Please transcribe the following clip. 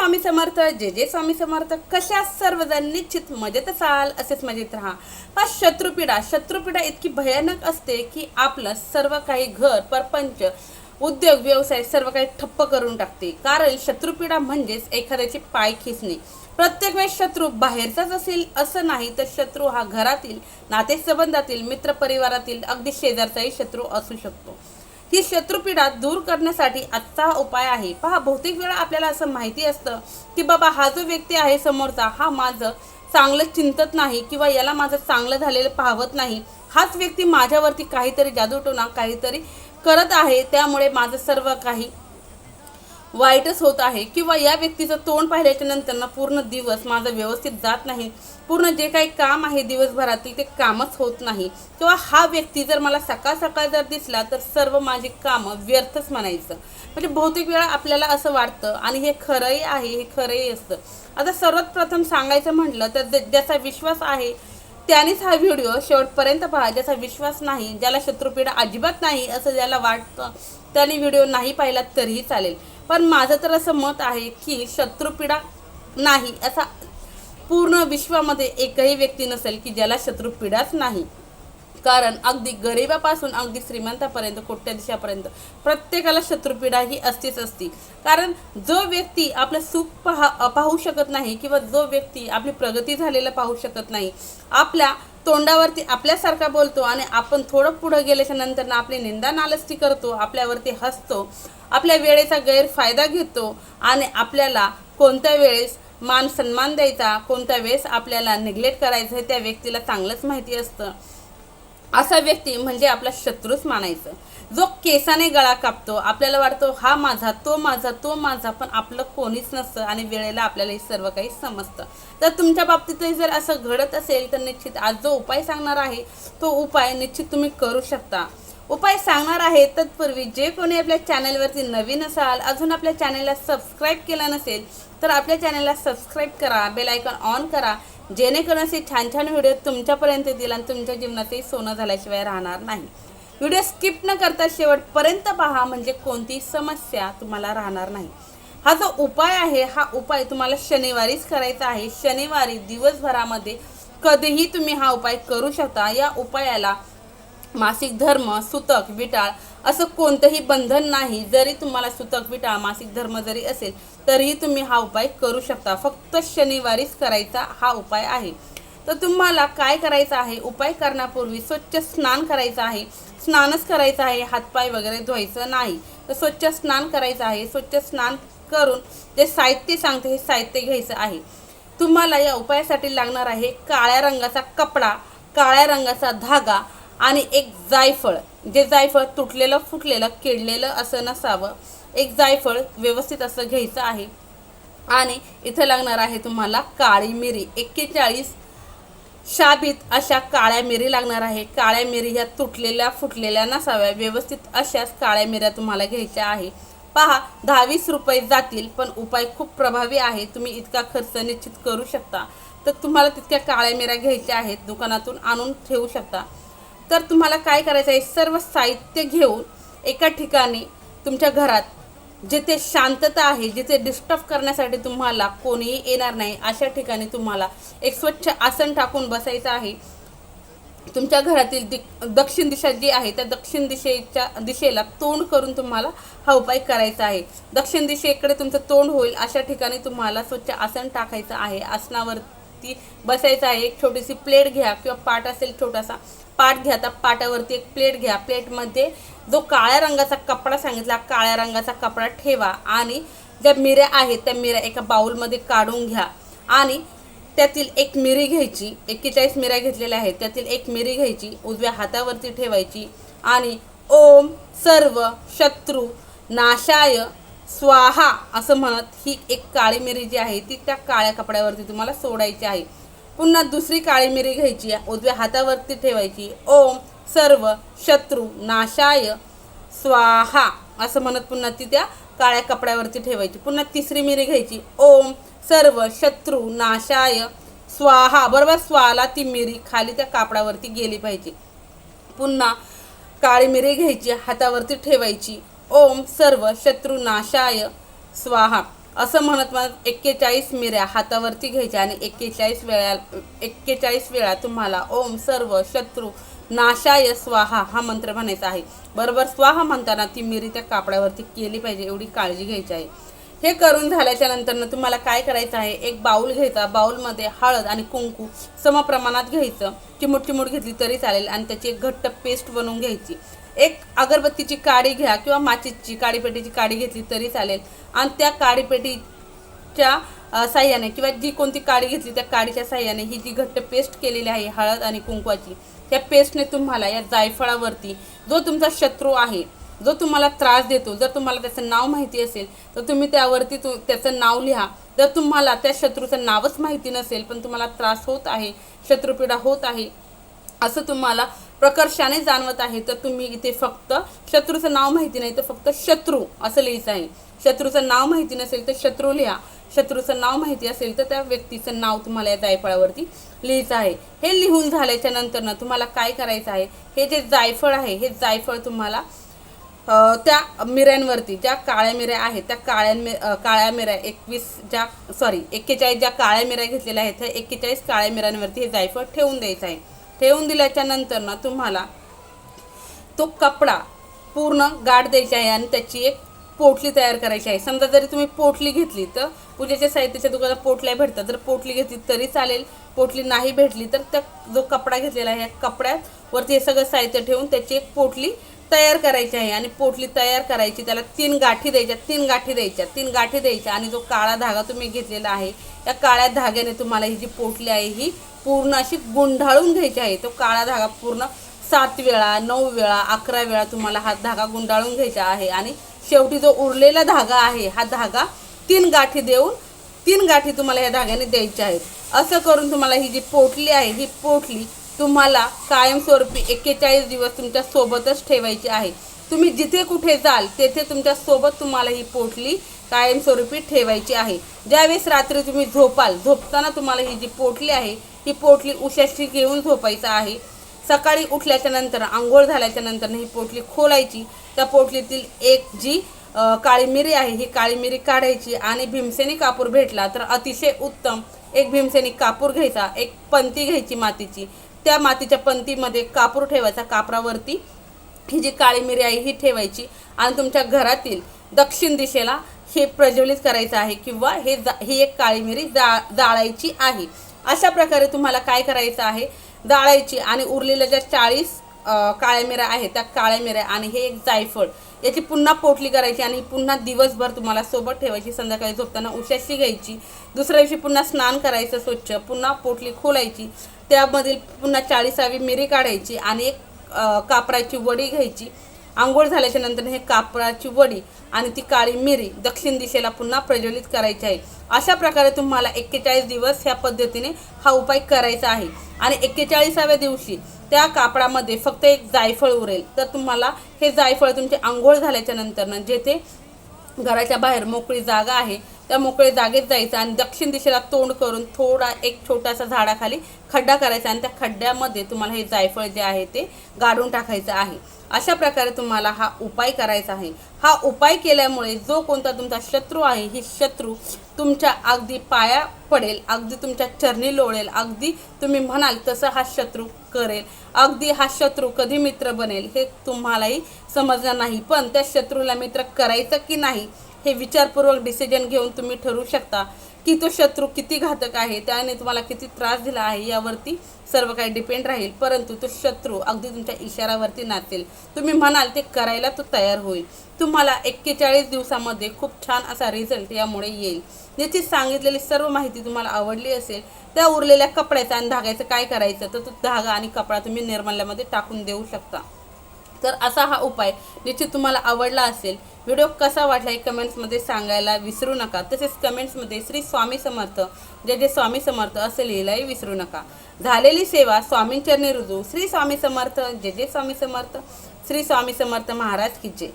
स्वामी समर्थ जे जे स्वामी समर्थ. कशा सर्वजण निश्चित मजेत असाल? असेच मजेत राहा. हा शत्रुपीडा शत्रुपीडा इतकी भयानक असते की आपलं सर्व काही घर परपंच उद्योग व्यवसाय सर्व काही ठप्प करून टाकते. कारण शत्रुपीडा म्हणजेच एखाद्याची पाय खेचणे. प्रत्येक वेळेस शत्रू बाहेरचाच असेल असं नाही तर शत्रू हा घरातील नातेसंबंधातील मित्रपरिवारातील अगदी शेजारचाही शत्रू असू शकतो. ही शत्रुपीडा दूर करण्यासाठी आजचा उपाय आहे. पहा बहुतेक वेळा आपल्याला असं माहिती असतं की बाबा हा जो व्यक्ती आहे समोरचा हा माझं चांगलं चिंतत नाही किंवा याला माझं चांगलं झालेलं पाहवत नाही. हाच व्यक्ती माझ्यावरती काहीतरी जादूटोना काहीतरी करत आहे. त्यामुळे माझं सर्व काही वाईटच होत आहे किंवा या व्यक्तीचं तोंड पाहिल्याच्या नंतर ना पूर्ण दिवस माझा व्यवस्थित जात नाही. पूर्ण जे काही काम आहे दिवसभरातील ते कामच होत नाही. किंवा हा व्यक्ती जर मला सकाळ सकाळ जर दिसला तर सर्व माझी कामं व्यर्थच म्हणायचं. म्हणजे बहुतेक वेळा आपल्याला असं वाटतं आणि हे खरंही आहे हे खरंही असतं. आता सर्वात प्रथम सांगायचं म्हटलं तर ज्याचा विश्वास आहे त्यानेच हा व्हिडिओ शेवटपर्यंत पहा. ज्याचा विश्वास नाही ज्याला शत्रुपीडा अजिबात नाही असं ज्याला वाटतं त्याने व्हिडिओ नाही पाहिला तरीही चालेल. पण माझं तर असं मत आहे की शत्रुपीडा नाही असा पूर्ण विश्वामध्ये एकही व्यक्ती नसेल की ज्याला शत्रुपीडाच नाही. कारण अगदी गरिबापासून अगदी श्रीमंतापर्यंत कोट्याधीशापर्यंत प्रत्येकाला शत्रुपीडा ही असतीच असती. कारण जो व्यक्ती आपलं सुख पहा पाहू शकत नाही किंवा जो व्यक्ती आपली प्रगती झालेलं पाहू शकत नाही आपल्या तोंडावरती आपल्यासारखा बोलतो आणि आपण थोडं पुढं गेल्याच्यानंतर ना आपली निंदा नालस्ती करतो आपल्यावरती हसतो आपल्या वेळेचा गैरफायदा घेतो आणि आपल्याला कोणत्या वेळेस मान सन्मान द्यायचा कोणत्या वेळेस आपल्याला निग्लेक्ट करायचं हे त्या व्यक्तीला चांगलंच माहिती असतं. असा व्यक्ती म्हणजे आपला शत्रूच मानायचं. जो केसाने गळा कापतो आपल्याला वाटतो हा माझा तो माझा तो माझा पण आपलं कोणीच नसतं आणि वेळेला आपल्याला हे सर्व काही समजतं. तर तुमच्या बाबतीतही जर असं घडत असेल तर निश्चित आज जो उपाय सांगणार आहे तो उपाय निश्चित तुम्ही करू शकता. उपाय सांगणार आहे तत्पूर्वी जे कोणी आपल्या चॅनलवरती नवीन असाल अजून आपल्या चॅनलला सबस्क्राईब केलं नसेल तर आपल्या चॅनलला सबस्क्राईब करा बेल आयकॉन ऑन करा जेणेकरून असे छान छान व्हिडिओ तुमच्यापर्यंत येतील आणि तुमच्या जीवनातही सोनं झाल्याशिवाय राहणार नाही. व्हिडिओ स्किप न करता शेवटपर्यंत पहा म्हणजे कोणतीही समस्या तुम्हाला राहणार नाही. हा जो उपाय आहे हा उपाय तुम्हाला शनिवारीच करायचा आहे. शनिवारी दिवसभरामध्ये कधीही तुम्ही हा उपाय करू शकता. या उपायाला मासिक धर्म सुतक विटाळ असं कोणतंही बंधन नाही. जरी तुम्हाला सुतकविटा मासिक धर्म जरी असेल तरीही तुम्ही हा उपाय करू शकता. फक्त शनिवारीच करायचा हा उपाय आहे. तर तुम्हाला काय करायचं आहे? उपाय करण्यापूर्वी स्वच्छ स्नान करायचं आहे. स्नानच करायचं आहे. हातपाय वगैरे धुवायचं नाही. तर स्वच्छ स्नान करायचं आहे. स्वच्छ स्नान करून जे साहित्य सांगते हे साहित्य घ्यायचं आहे. तुम्हाला या उपायासाठी लागणार आहे काळ्या रंगाचा कपडा काळ्या रंगाचा धागा आणि एक जायफळ जे जायफळ तुटलेलं फुटलेलं किडलेलं असं नसावं एक जायफळ व्यवस्थित असं घ्यायचं आहे. आणि इथं लागणार आहे तुम्हाला काळी मिरी एक्केचाळीस शाबीत अशा काळ्या मिरी लागणार आहे. काळ्या मिरी ह्या तुटलेल्या फुटलेल्या नसाव्या व्यवस्थित अशाच काळ्या मिऱ्या तुम्हाला घ्यायच्या आहे. पहा दहावीस रुपये जातील पण उपाय खूप प्रभावी आहे. तुम्ही इतका खर्च निश्चित करू शकता. तर तुम्हाला तितक्या काळ्या मिऱ्या घ्यायच्या आहेत दुकानातून आणून ठेवू शकता. तर तुम्हाला काय करायचं आहे? सर्व साहित्य घेऊन एका ठिकाणी तुमच्या घरात जिथे शांतता आहे जिथे डिस्टर्ब करण्यासाठी तुम्हाला कोणीही येणार नाही अशा ठिकाणी तुम्हाला एक स्वच्छ आसन टाकून बसायचं आहे. तुमच्या घरातील दि दक्षिण दिशा जी आहे त्या दक्षिण दिशेच्या दिशेला तोंड करून तुम्हाला हा उपाय करायचा आहे. दक्षिण दिशेकडे तुमचं तोंड होईल अशा ठिकाणी तुम्हाला स्वच्छ आसन टाकायचं आहे. आसनावरती बसायचं आहे. एक छोटीशी प्लेट घ्या किंवा पाट असेल छोटासा पाट घ्या त्या पाटावरती एक प्लेट घ्या. प्लेटमध्ये जो काळ्या रंगाचा कपडा सांगितला काळ्या रंगाचा कपडा ठेवा आणि ज्या मिऱ्या आहेत त्या मिऱ्या एका बाउलमध्ये काढून घ्या. आणि त्यातील एक मिरी घ्यायची एक्केचाळीस मिऱ्या घेतलेल्या आहेत त्यातील एक मिरी घ्यायची उजव्या हातावरती ठेवायची आणि ओम सर्व शत्रू नाशाय स्वाहा असं म्हणत ही एक काळी मिरी जी आहे ती त्या काळ्या कपड्यावरती तुम्हाला सोडायची आहे. पुन्हा दुसरी काळी मिरी घ्यायची उजव्या हातावरती ठेवायची. ओम सर्व शत्रू नाशाय. स्वाहा. असं म्हणत पुन्हा ती त्या काळ्या कपड्यावरती ठेवायची. पुन्हा तिसरी मिरी घ्यायची. ओम सर्व शत्रू नाशाय. स्वाहा. बरोबर स्वाला ती मिरी खाली त्या कापडावरती गेली पाहिजे. पुन्हा काळी मिरी घ्यायची हातावरती ठेवायची. ओम सर्व शत्रू नाशाय. स्वाहा. असं म्हणत म्हणत एक्केचाळीस मिऱ्या हातावरती घ्यायच्या आणि एक्केचाळीस वेळा एक्केचाळीस वेळा तुम्हाला ओम सर्व शत्रू नाशाय स्वाहा हा मंत्र म्हणायचा आहे. बरोबर? स्वाहा म्हणताना ती मिरी त्या कापडावरती केली पाहिजे एवढी काळजी घ्यायची आहे. हे करून झाल्याच्यानंतर तुम्हाला काय करायचं आहे? एक बाऊल घ्यायचा बाऊलमध्ये हळद आणि कुंकू सम प्रमाणात घ्यायचं. चिमूट चिमूट घेतली तरी चालेल आणि त्याची एक घट्ट पेस्ट बनवून घ्यायची. एक अगरबत्तीची काडी घ्या किंवा माचीची काडीपेटीची काडी घेतली तरी चालेल. आणि त्या काडीपेटीच्या साह्याने किंवा जी कोणती काडी घेतली त्या काडीच्या साह्याने ही जी घट्ट पेस्ट केलेली आहे हळद आणि कुंकवाची त्या पेस्टने तुम्हाला या जायफळावरती जो तुमचा शत्रू आहे जो तुम्हाला त्रास देतो जर तुम्हाला त्याचं नाव माहिती असेल तर तुम्ही त्यावरती तु त्याचं नाव लिहा. जर तुम्हाला त्या शत्रूचं नावच माहिती नसेल पण तुम्हाला त्रास होत आहे शत्रुपीडा होत आहे असं तुम्हाला प्रकर्षाने जाणवत आहे तर तुम्ही इथे फक्त शत्रूचं नाव माहिती नाही तर फक्त शत्रू असं लिहायचं आहे. शत्रूचं नाव माहिती नसेल तर शत्रू लिहा. शत्रूचं नाव माहिती असेल तर त्या व्यक्तीचं नाव तुम्हाला या जायफळावरती लिहायचं आहे. हे लिहून झाल्याच्यानंतर ना तुम्हाला काय करायचं आहे? हे जे जायफळ आहे हे जायफळ तुम्हाला त्या मिऱ्यांवरती ज्या काळ्या मिऱ्या आहेत त्या काळ्या मि काळ्या मिऱ्या एकवीस ज्या सॉरी एक्केचाळीस ज्या काळ्या मिऱ्या घेतलेल्या आहेत त्या एक्केचाळीस काळ्या मिऱ्यांवरती हे जायफळ ठेवून द्यायचं आहे. ठेवून दिल्याच्या नंतर ना तुम्हाला तो कपडा पूर्ण गाठ द्यायचा आहे आणि त्याची एक पोटली तयार करायची आहे. समजा जरी तुम्ही पोटली घेतली तर पूजेच्या साहित्याच्या दुकानात पोटल्या भेटतात. जर पोटली घेतली तरी चालेल. पोटली नाही भेटली तर त्या जो कपडा घेतलेला आहे या कपड्यावरती हे सगळं साहित्य ठेवून त्याची एक पोटली तयार करायची आहे आणि पोटली तयार करायची त्याला तीन गाठी द्यायच्या तीन गाठी द्यायच्या तीन गाठी द्यायच्या आणि जो काळा धागा तुम्ही घेतलेला आहे या काळ्या धाग्याने तुम्हाला ही जी पोटली आहे ही पूर्ण अशी गुंढाळून घ्यायची आहे. तो काळा धागा पूर्ण सात वेळा नऊ वेळा अकरा वेळा तुम्हाला हा धागा गुंडाळून घ्यायचा आहे. आणि शेवटी जो उरलेला धागा आहे हा धागा तीन गाठी देऊन तीन गाठी तुम्हाला या धाग्याने द्यायच्या आहेत असं करून तुम्हाला ही जी पोटली आहे ही पोटली तुम्हाला कायमस्वरूपी एक्केचाळीस दिवस तुमच्या सोबतच ठेवायची आहे तुम्ही जिथे कुठे जाल तेथे तुमच्यासोबत तुम्हाला ही पोटली कायमस्वरूपी ठेवायची आहे. ज्यावेळेस रात्री तुम्ही झोपाल झोपताना तुम्हाला ही जी पोटली आहे ही पोटली उशाशी घेऊन झोपायचं आहे. सकाळी उठल्याच्या नंतर आंघोळ झाल्याच्यानंतर ही पोटली खोलायची. त्या पोटलीतील एक जी काळी मिरी आहे ही काळी मिरी काढायची आणि भीमसेनी कापूर भेटला तर अतिशय उत्तम एक भीमसेनी कापूर घ्यायचा एक पंती घ्यायची मातीची. त्या मातीच्या पंतीमध्ये कापूर ठेवायचा कापरावरती. ही जी काळी मिरी आहे ही ठेवायची. आणि तुमच्या घरातील दक्षिण दिशेला हे प्रज्वलित करायचं आहे किंवा हे जा ही एक काळी मिरी जा जाळायची आहे. अशा प्रकारे तुम्हाला काय करायचं आहे? जाळायची आणि उरलेल्या ज्या चाळीस काळ्या मिऱ्या आहेत त्या काळ्या मिऱ्या आणि हे एक जायफळ. याची पुन्हा पोटली करायची आणि पुन्हा दिवसभर तुम्हाला सोबत ठेवायची संध्याकाळी झोपताना उशाशी घ्यायची. दुसऱ्या दिवशी पुन्हा स्नान करायचं स्वच्छ पुन्हा पोटली खोलायची. त्यामधील पुन्हा चाळीसावी मिरी काढायची आणि एक कापराची वडी घ्यायची. आंघोळ झाल्याच्यानंतर हे कापराची वडी आणि ती काळी मिरी दक्षिण दिशेला पुन्हा प्रज्वलित करायची आहे. अशा प्रकारे तुम्हाला एक्केचाळीस दिवस ह्या पद्धतीने हा उपाय करायचा आहे. आणि एक्केचाळीसाव्या दिवशी त्या कापडामध्ये फक्त एक जायफळ उरेल. तर तुम्हाला हे जायफळ तुमचे आंघोळ झाल्याच्या नंतरनं जेथे घराच्या बाहेर मोकळी जागा आहे त्या मोकळ्या जागेत जायचं आणि दक्षिण दिशेला तोंड करून थोडा एक छोटासा झाडाखाली खड्डा करायचा आणि त्या खड्ड्यामध्ये तुम्हाला हे जायफळ जे आहे ते गाडून टाकायचं आहे. अशा प्रकारे तुम्हाला हा उपाय करायचा आहे. हा उपाय केल्यामुळे जो कोणता तुमचा शत्रू आहे ही शत्रू तुमच्या अगदी पाया पडेल अगदी तुमच्या चरणी लोळेल अगदी तुम्ही म्हणाल तसं हा शत्रू करेल. अगदी हा शत्रू कधी मित्र बनेल हे तुम्हालाही समजणार नाही. पण त्या शत्रूला मित्र करायचं की नाही हे विचारपूर्वक डिसिजन घेऊन तुम्ही ठरवू शकता. की तो शत्रू किती घातक आहे त्याने तुम्हाला किती त्रास दिला आहे यावरती सर्व काही डिपेंड राहील. परंतु तो शत्रू अगदी तुमच्या इशारावरती नाचेल. तुम्ही म्हणाल ते करायला तो तयार होईल. तुम्हाला एक्केचाळीस दिवसामध्ये खूप छान असा रिझल्ट यामुळे येईल. ज्याची सांगितलेली सर्व माहिती तुम्हाला आवडली असेल त्या उरलेल्या कपड्याचा आणि धाग्याचं काय करायचं तर तो धागा आणि कपडा तुम्ही निर्मल्यामध्ये टाकून देऊ शकता. तर असा हा उपाय निश्चित तुम्हाला आवडला असेल. व्हिडिओ कसा वाटला हे कमेंट्समध्ये सांगायला विसरू नका. तसेच कमेंट्समध्ये श्री स्वामी समर्थ जे जे स्वामी समर्थ असं लिहिलंही विसरू नका. झालेली सेवा स्वामींचरणी रुजू. श्री स्वामी समर्थ जे जे स्वामी समर्थ श्री स्वामी समर्थ महाराज की जय.